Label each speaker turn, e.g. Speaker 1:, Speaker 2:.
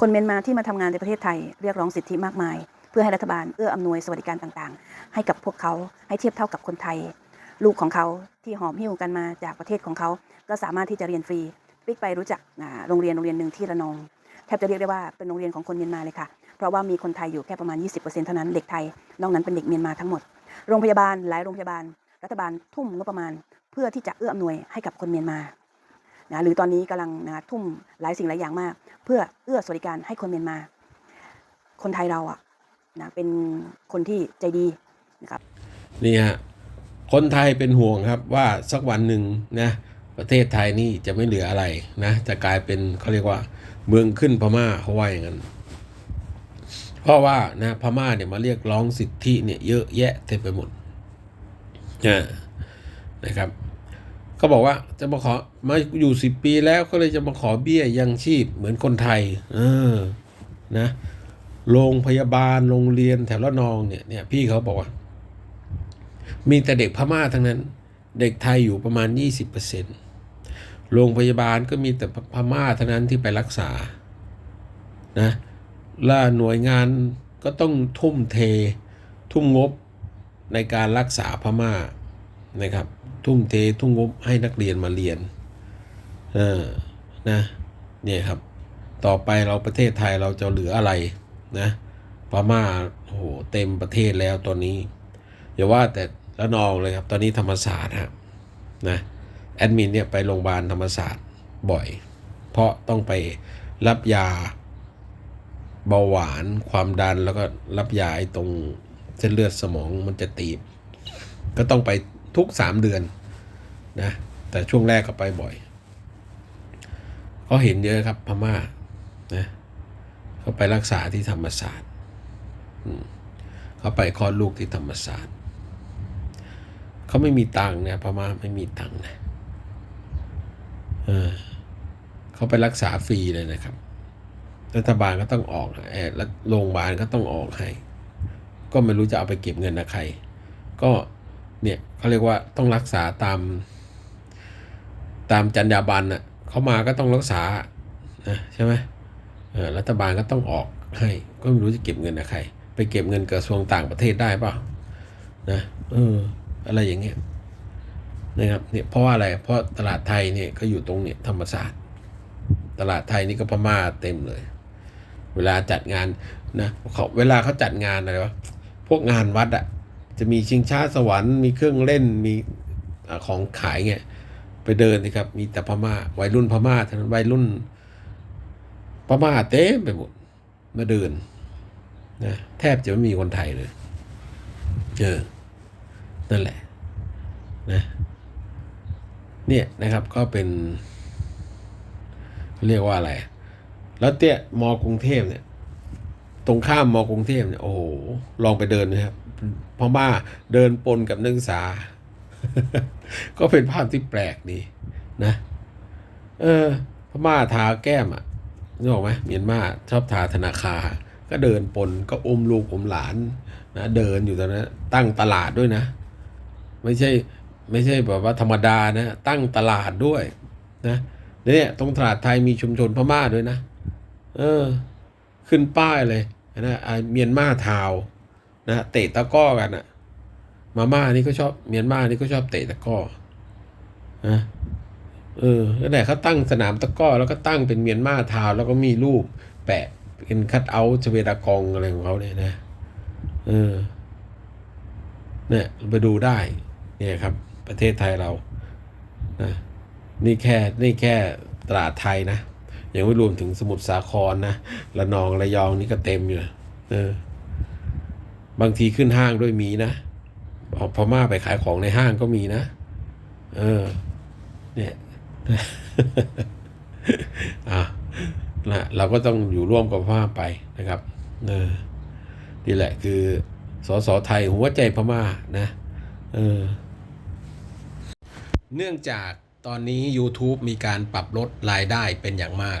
Speaker 1: คนเมียนมาที่มาทำงานในประเทศไทยเรียกร้องสิทธิมากมาย เพื่อให้รัฐบาลเอื้ออำนวยสวัสดิการต่างๆ ให้กับพวกเขาให้เทียบเท่ากับคนไทย ลูกของเขาที่หอมหิ้วกันมาจากประเทศของเขา ก็สามารถที่จะเรียนฟรีปิ๊กไปรู้จักโรงเรียนโรงเรียนหนึ่งที่ระนองแทบจะเรียกได้ว่าเป็นโรงเรียนของคนเมียนมาเลยค่ะ เพราะว่ามีคนไทยอยู่แค่ประมาณ 20%เท่านั้นเด็กไทย นอกนั้นเป็นเด็กเมียนมาทั้งหมด โรงพยาบาลหลายโรงพยาบาล รัฐบาลทุ่มงบประมาณ เพื่อที่จะเอื้ออำนวยให้กับคนเมียนมา นะหรือตอนนี้กำลังนะทุ่มหลายสิ่งหลายอย่างมาก เพื่อเอื้อสวัสดิการให้คนเมียนมา คนไทยเราอะนะเป็นคนที่ใจดีนะครับ
Speaker 2: นี่ฮะคนไทยเป็นห่วงครับว่าสักวันหนึ่งนะประเทศไทยนี่จะไม่เหลืออะไรนะจะกลายเป็นเขาเรียกว่า เมืองขึ้นพม่าเขาว่าอย่างนั้นเพราะว่านะพม่าเนี่ยมาเรียกร้องสิทธิเนี่ยเยอะแยะเต็มไปหมดนะนะครับ เขาบอกว่าจะมาขอมาอยู่สิบปีแล้วก็เลยจะมาขอเบี้ยยังชีพเหมือนคนไทย เออ นะโรงพยาบาลโรงเรียนแถวละนองเนี่ยเนี่ยพี่เขาบอกว่า มีแต่เด็กพม่าทั้งนั้น เด็กไทยอยู่ประมาณ 20%โรงพยาบาลก็มีแต่พม่าเท่านั้นที่ไปรักษานะและหน่วยงานก็ต้องทุ่มเท ทุ่มงบในการรักษาพม่า นะครับ ทุ่มเททุ่มงบให้นักเรียนมาเรียนเออนะเนี่ยครับ ต่อไปเราประเทศไทยเราจะเหลืออะไรนะพม่าโอ้โหเต็มประเทศแล้วตอนนี้อย่าว่าแต่ละนองเลยครับ ตอนนี้ธรรมศาสตร์ฮะนะแอดมินเนี่ยไปโรงพยาบาลธรรมศาสตร์บ่อย เพราะต้องไปรับยาเบาหวานความดันแล้วก็รับยาไอ้ตรงเส้นเลือดสมองมันจะตีบ ก็ต้องไป ทุกสามเดือนนะแต่ช่วงแรกก็ไปบ่อยก็เห็นเยอะครับพม่านะเขาไปรักษาที่ธรรมศาสตร์เขาไปคลอดลูกที่ธรรมศาสตร์เขาไม่มีตังค์เนี่ยพม่าไม่มีตังค์นะเออเขาไปรักษาฟรีเลยนะครับ รัฐบาลก็ต้องออกแอร์แล้วโรงพยาบาลก็ต้องออกให้ ก็ไม่รู้จะเอาไปเก็บเงินนะใคร ก็ เนี่ยเขาเรียกว่าต้องรักษาตาม ตามจรรยาบรรณอะเขามาก็ต้องรักษานะใช่ไหมรัฐบาลก็ต้องออกให้ก็ไม่รู้จะเก็บเงินนะใคร ไปเก็บเงินกระทรวงต่างประเทศได้เปล่านะเอออะไรอย่างเงี้ยนะครับเนี่ยเพราะว่าอะไรเพราะตลาดไทยเนี่ยก็อยู่ตรงเนี่ยธรรมศาสตร์ตลาดไทยนี่ก็พม่าเต็มเลย เวลาจัดงานนะเขาเวลาเขาจัดงานอะไรวะพวกงานวัดอะ จะมีชิงช้าสวรรค์มีเครื่องเล่นมีอของขายเงี้ยไปเดินสิครับ มีแต่พม่าวัยรุ่นพม่าทั้งนั้นวัยรุ่นพม่าเต็มไปหมดมาเดินนะแทบจะไม่มีคนไทยเลยเออนั่นแหละนะเนี่ยนะครับก็เป็นเรียกว่าอะไร แล้วเตี้ยมอกรุงเทพเนี่ย ตรงข้ามมอกรุงเทพเนี่ยโอ้โหลองไปเดินนะครับ พม่าเดินปนกับนักศึกษา ก็เป็นภาพที่แปลกดีนะ เออ พม่าทาแก้มอะนึกออกไหมเมียนมาชอบทาธนาคารก็เดินปนก็อมลูกอมหลานนะเดินอยู่ตอนนั้นตั้งตลาดด้วยนะ ไม่ใช่ไม่ใช่แบบว่าธรรมดานะตั้งตลาดด้วยนะเนี่ยตรงตลาดไทยมีชุมชนพม่าด้วยนะ เออ ขึ้นป้ายเลยนะอ่าเมียนมาทาว นะเตะตะก้อกันอะมาม่านี่ก็ชอบเมียนมานี่ก็ชอบเตะตะก้อนะเออแล้วไหนเขาตั้งสนามตะก้อแล้วก็ตั้งเป็นเมียนมาทาวแล้วก็มีรูปแปะเป็นคัตเอาท์ชเวดากองอะไรของเขาเนี่ยนะ เออ เนี่ยไปดูได้ เนี่ยครับ ประเทศไทยเรา นะ นี่แค่นี่แค่ตลาดไทยนะ ยังไม่รวมถึงสมุทรสาครนะ ระนองระยองนี่ก็เต็มอยู่ เออ บางทีขึ้นห้างด้วยมีนะเอาพม่าไปขายของในห้างก็มีนะ เออ เนี่ยอะนะเราก็ต้องอยู่ร่วมกับพม่าไปนะครับ เออนี่แหละคือสสไทยหัวใจพม่านะเออเนื่องจากตอนนี้ YouTube มีการปรับลดรายได้เป็นอย่างมาก